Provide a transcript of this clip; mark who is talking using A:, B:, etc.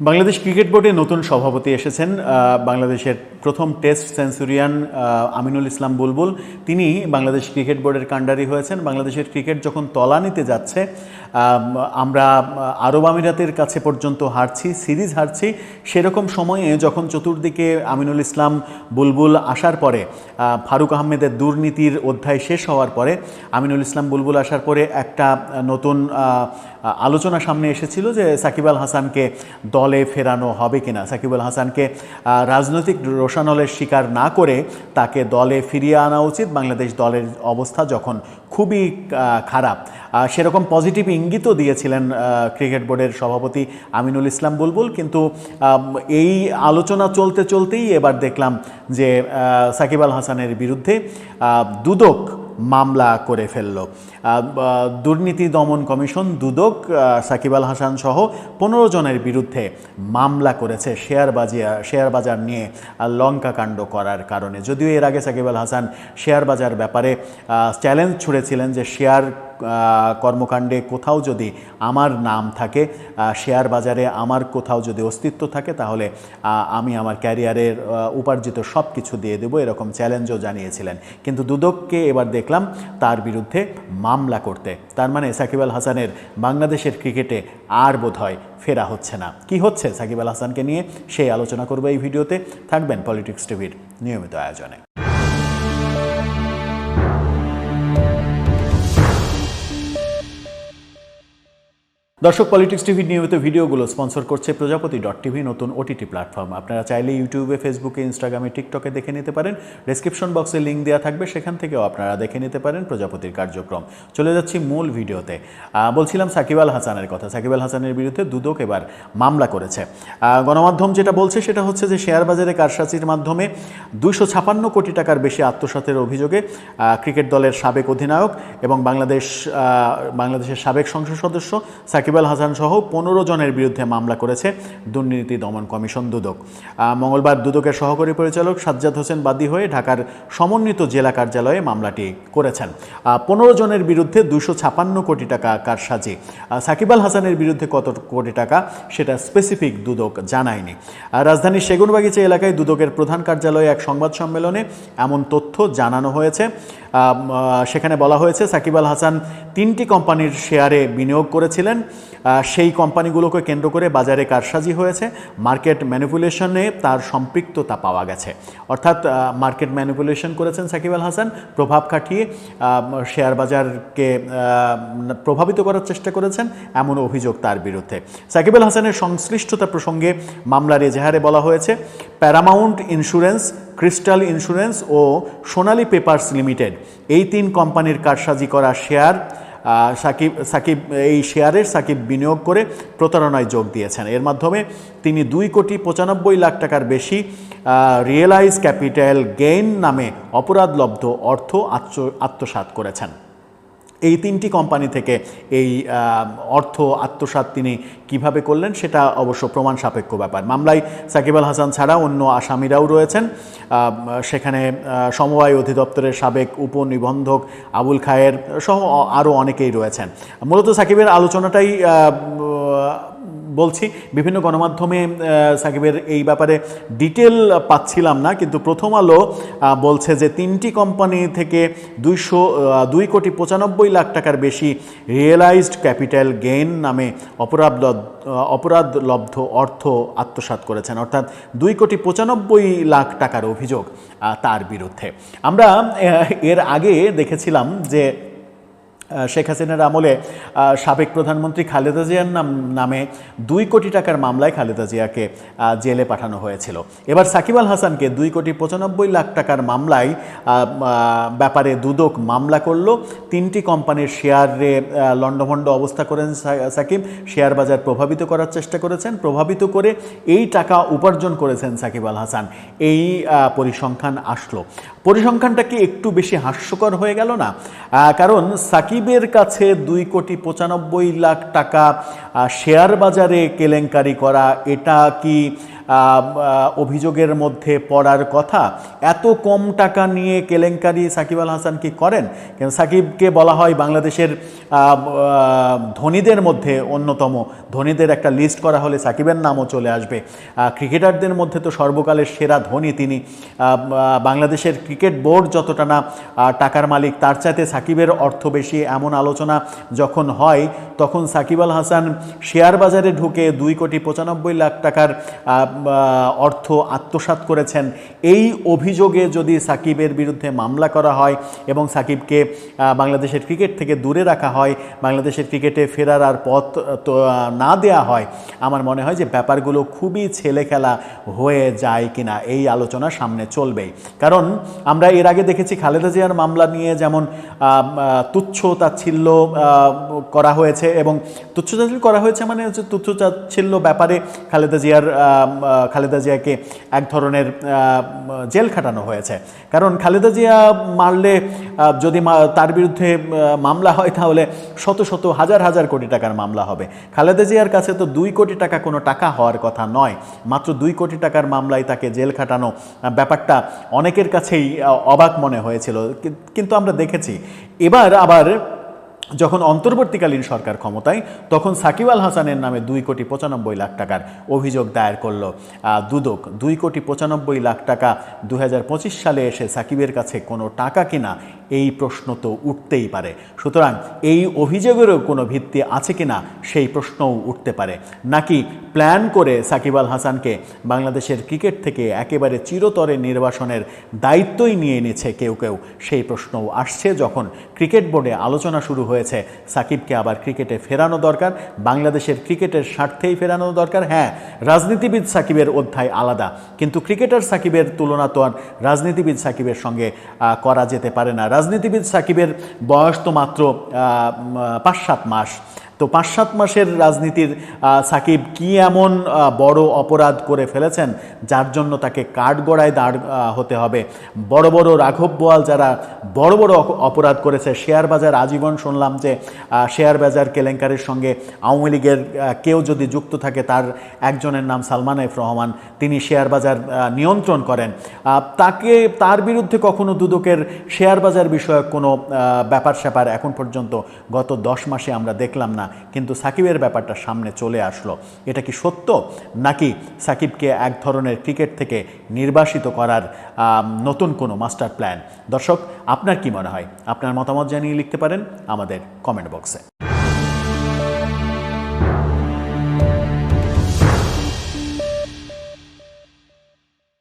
A: Bangladesh cricket বোর্ডে নতুন সভাপতি এসেছেন বাংলাদেশের প্রথম টেস্ট সেঞ্চুরিয়ান আমিনুল ইসলাম বুলবুল। তিনি বাংলাদেশ ক্রিকেট বোর্ডের কাণ্ডারি হয়েছেন। বাংলাদেশের ক্রিকেট যখন তলানিতে যাচ্ছে আমরা আরব আমিরাতের কাছে পর্যন্ত হারছি, সিরিজ হারছি। সেরকম সময়ে যখন চতুর্দিকে আমিনুল ইসলাম বুলবুল আসার পরে ফারুক আহমেদের দুর্নীতির অধ্যায় শেষ হওয়ার পরে, আমিনুল ইসলাম বুলবুল আসার পরে একটা নতুন আলোচনা সামনে এসেছিল যে সাকিব আল হাসানকে দলে ফেরানো হবে কিনা। সাকিব আল হাসানকে রাজনৈতিক রোশানলের শিকার না করে তাকে দলে ফিরিয়ে আনা উচিত। বাংলাদেশ দলের অবস্থা যখন খুবই খারাপ। সেরকম পজিটিভ ইঙ্গিতও দিয়েছিলেন ক্রিকেট বোর্ডের সভাপতি আমিনুল ইসলাম বুলবুল। কিন্তু এই আলোচনা চলতে চলতেই এবার দেখলাম যে সাকিব আল হাসানের বিরুদ্ধে দুদক মামলা করে ফেলল। দুর্নীতি দমন কমিশন দুদক সাকিব আল হাসান সহ পনেরো জনের বিরুদ্ধে মামলা করেছে শেয়ার বাজার শেয়ার বাজার নিয়ে লঙ্কা কাণ্ড করার কারণে। যদিও এর আগে সাকিব আল হাসান শেয়ার বাজার ব্যাপারে চ্যালেঞ্জ ছুড়েছিলেন যে শেয়ার কর্মকাণ্ডে কোথাও যদি আমার নাম থাকে শেয়ার বাজারে আমার কোথাও যদি অস্তিত্ব থাকে, তাহলে আমি আমার ক্যারিয়ারের উপার্জিত সব কিছু দিয়ে দেবো, এরকম চ্যালেঞ্জও জানিয়েছিলেন। কিন্তু দুদককে এবার দেখলাম তার বিরুদ্ধে মামলা করতে। তার মানে সাকিব আল হাসানের বাংলাদেশের ক্রিকেটে আর বোধ হয় ফেরা হচ্ছে না। কি হচ্ছে? সাকিব আল হাসানকে নিয়ে সেই আলোচনা করব এই ভিডিওতে। থাকবেন পলিটিক্স টিভির নিয়মিত আয়োজনে। দর্শক পলিটিক্স টিভির নিয়মিত ভিডিওগুলো স্পন্সর করছে প্রজাপতি ডট টিভি নতুন ওটিটি প্ল্যাটফর্ম আপনারা চাইলে ইউটিউবে ফেসবুকে ইনস্টাগ্রামে টিকটকে দেখে নিতে পারেন। ডেসক্রিপশন বক্সে লিঙ্ক দেওয়া থাকবে, সেখান থেকেও আপনারা দেখে নিতে পারেন প্রজাপতির কার্যক্রম। চলে যাচ্ছি মূল ভিডিওতে। বলছিলাম সাকিব আল হাসানের কথা। সাকিব আল হাসানের বিরুদ্ধে দুদক এবার মামলা করেছে। গণমাধ্যম যেটা বলছে সেটা হচ্ছে যে শেয়ার বাজারে কারসাজির মাধ্যমে দুশো ছাপান্ন কোটি টাকার বেশি আত্মসাতের অভিযোগে ক্রিকেট দলের সাবেক অধিনায়ক এবং বাংলাদেশ বাংলাদেশের সাবেক সংসদ সদস্য সাকিব আল হাসান সহ পনেরো জনের বিরুদ্ধে মামলা করেছে দুর্নীতি দমন কমিশন দুদক। মঙ্গলবার দুদকের সহকারী পরিচালক সাজ্জাদ হোসেন বাদী হয়ে ঢাকার সমন্বিত জেলা কার্যালয়ে মামলাটি করেছেন। পনেরো জনের বিরুদ্ধে দুশো ছাপান্ন কোটি টাকা কারসাজি। সাকিব আল হাসানের বিরুদ্ধে কত কোটি টাকা সেটা স্পেসিফিক দুদক জানায়নি। রাজধানীর সেগুনবাগিচা এলাকায় দুদকের প্রধান কার্যালয়ে এক সংবাদ সম্মেলনে এমন তথ্য জানানো হয়েছে। সেখানে বলা হয়েছে, সাকিব আল হাসান তিনটি কোম্পানির শেয়ারে বিনিয়োগ করেছিলেন। সেই কোম্পানিগুলোকে কেন্দ্র করে বাজারে কারসাজি হয়েছে। মার্কেট ম্যানিপুলেশনে তার সম্পৃক্ততা পাওয়া গেছে। অর্থাৎ মার্কেট ম্যানিপুলেশন করেছেন সাকিব আল হাসান। প্রভাব খাটিয়ে শেয়ার বাজারকে প্রভাবিত করার চেষ্টা করেছেন এমন অভিযোগ তার বিরুদ্ধে। সাকিব আল হাসানের সংশ্লিষ্টতা প্রসঙ্গে মামলার এজাহারে বলা হয়েছে, প্যারামাউন্ট ইন্স্যুরেন্স, ক্রিস্টাল ইন্স্যুরেন্স ও সোনালী পেপার্স লিমিটেড এই তিন কোম্পানির কারসাজি করা শেয়ার সাকিব সাকিব, এই শেয়ারের সাকিব বিনিয়োগ করে প্রতারণায় যোগ দিয়েছেন। এর মাধ্যমে তিনি দুই কোটি পঁচানব্বই লাখ টাকার বেশি রিয়েলাইজ ক্যাপিটাল গেইন নামে অপরাধলব্ধ অর্থ আত্ম- আত্মসাৎ করেছেন। এই তিনটি কোম্পানি থেকে এই অর্থ আত্মসাত তিনি কীভাবে করলেন সেটা অবশ্য প্রমাণ সাপেক্ষ ব্যাপার। মামলায় সাকিব আল হাসান ছাড়া অন্য আসামিরাও রয়েছেন। সেখানে সমবায় অধিদপ্তরের সাবেক উপনিবন্ধক আবুল খায়ের সহ আরও অনেকেই রয়েছেন। মূলত সাকিবের আলোচনাটাই বলছি, বিভিন্ন গণমাধ্যমে সাকিবের এই ব্যাপারে ডিটেল পাচ্ছিলাম না, কিন্তু প্রথম আলো বলছে যে তিনটি কোম্পানি থেকে দুইশো দুই কোটি পঁচানব্বই লাখ টাকার বেশি রিয়েলাইজড ক্যাপিটাল গেইন নামে অপরাধ অপরাধলব্ধ অর্থ আত্মসাৎ করেছেন, অর্থাৎ দুই কোটি পঁচানব্বই লাখ টাকার অভিযোগ তার বিরুদ্ধে। আমরা এর আগে দেখেছিলাম যে শেখ হাসিনার আমলে সাবেক প্রধানমন্ত্রী খালেদা জিয়ার নাম, নামে দুই কোটি টাকার মামলায় খালেদা জিয়াকে জেলে পাঠানো হয়েছিল। এবার সাকিব আল হাসানকে দুই কোটি পঁচানব্বই লাখ টাকার মামলায় ব্যাপারে দুদক মামলা করল। তিনটি কোম্পানির শেয়ারে লণ্ডভণ্ড অবস্থা করেন সাকিব। শেয়ার বাজার প্রভাবিত করার চেষ্টা করেছেন। প্রভাবিত করে এই টাকা উপার্জন করেছেন সাকিব আল হাসান। এই পরিসংখ্যান আসলো। পরিসংখ্যানটা কি একটু বেশি হাস্যকর হয়ে গেল না? কারণ সাকিবের কাছে দুই কোটি পঁচানব্বই লাখ টাকা শেয়ার বাজারে কেলেঙ্কারি করা এটা কি অভিযোগের মধ্যে পড়ার কথা। এত কম টাকা নিয়ে কেলেঙ্কারি সাকিব আল হাসান কি করেন? কেন সাকিবকে বলা হয় বাংলাদেশের ধনীদের মধ্যে অন্যতম। ধনীদের একটা লিস্ট করা হলে সাকিবের নামও চলে আসবে। ক্রিকেটারদের মধ্যে তো সর্বকালের সেরা ধনী তিনি। বাংলাদেশের ক্রিকেট বোর্ড যতটা না টাকার মালিক, তার চাইতে সাকিবের অর্থ বেশি এমন আলোচনা যখন হয়, তখন সাকিব আল হাসান শেয়ার বাজারে ঢুকে দুই কোটি পঁচানব্বই লাখ টাকার অর্থ আত্মসাৎ করেছেন, এই অভিযোগে যদি সাকিবের বিরুদ্ধে মামলা করা হয় এবং সাকিবকে বাংলাদেশের ক্রিকেট থেকে দূরে রাখা হয়, বাংলাদেশের ক্রিকেটে ফেরার আর পথ না দেয়া হয়, আমার মনে হয় যে ব্যাপারগুলো খুবই ছেলে খেলা হয়ে যায় কিনা, এই আলোচনা সামনে চলবেই। কারণ আমরা এর আগে দেখেছি খালেদা জিয়ার মামলা নিয়ে যেমন তুচ্ছ তাচ্ছিল্য করা হয়েছে এবং তুচ্ছ তাচ্ছিল্য করা হয়েছে মানে হচ্ছে তুচ্ছ তাচ্ছিল্য ব্যাপারে খালেদা জিয়ার খালেদা জিয়াকে এক ধরনের জেল খাটানো হয়েছে। কারণ খালেদা জিয়া মারলে যদি তার বিরুদ্ধে মামলা হয়, তাহলে শত শত, হাজার হাজার কোটি টাকার মামলা হবে। খালেদা জিয়ার কাছে তো দুই কোটি টাকা কোনো টাকা হওয়ার কথা নয়। মাত্র দুই কোটি টাকার মামলায় তাকে জেল খাটানো ব্যাপারটা অনেকের কাছেই অবাক মনে হয়েছিল। কিন্তু আমরা দেখেছি। এবার আবার যখন অন্তর্বর্তীকালীন সরকার ক্ষমতায়, তখন সাকিব আল হাসানের নামে দুই কোটি পঁচানব্বই লাখ টাকার অভিযোগ দায়ের করল। দুদক, দুই কোটি পঁচানব্বই লাখ টাকা দু হাজার পঁচিশ সালে এসে সাকিবের কাছে কোনো টাকা কিনা এই প্রশ্ন তো উঠতেই পারে। সুতরাং এই অভিযোগেরও কোনো ভিত্তি আছে কিনা সেই প্রশ্নও উঠতে পারে। নাকি প্ল্যান করে সাকিব আল হাসানকে বাংলাদেশের ক্রিকেট থেকে একেবারে চিরতরে নির্বাসনের দায়িত্বই নিয়ে নিয়েছে কেউ কেউ? সেই প্রশ্নও আসছে যখন ক্রিকেট বোর্ডে আলোচনা শুরু হয়েছে। সাকিবকে আবার ক্রিকেটে ফেরানো দরকার, বাংলাদেশের ক্রিকেটের স্বার্থেই ফেরানো দরকার। হ্যাঁ রাজনীতিবিদ সাকিবের অধ্যায় আলাদা। কিন্তু ক্রিকেটার সাকিবের তুলনা তো আর রাজনীতিবিদ সাকিবের সঙ্গে করা যেতে পারে না। রাজনীতিবিদ সাকিবের বয়স তো মাত্র পাঁচ সাত মাস। তো পাঁচ সাত মাসের রাজনীতির সাকিব কি এমন বড় অপরাধ করে ফেলেছেন, যার জন্য তাকে কাঠগড়ায় দাঁড় হতে হবে? বড় বড় রাঘব বোয়াল যারা বড় বড় অপরাধ করেছে, শেয়ার বাজার, আজীবন শুনলাম যে শেয়ার বাজার কেলেঙ্কারির সঙ্গে আওয়ামী লীগের কেউ যদি যুক্ত থাকে, তার একজনের নাম সালমান এফ রহমান, তিনি শেয়ার বাজার নিয়ন্ত্রণ করেন। তাকে, তার বিরুদ্ধে কখনো দুদকের শেয়ার বাজার বিষয়ক কোনো ব্যাপার স্যাপার এখন পর্যন্ত গত দশ মাসে আমরা দেখলাম না। কিন্তু সাকিবের ব্যাপারটা সামনে চলে আসলো। এটা কি সত্য? নাকি সাকিবকে এক ধরনের ক্রিকেট থেকে নির্বাসিত করার নতুন কোনো মাস্টার প্ল্যান? দর্শক, আপনার কি মনে হয়? আপনার মতামত জানিয়ে লিখতে পারেন আমাদের কমেন্ট বক্সে।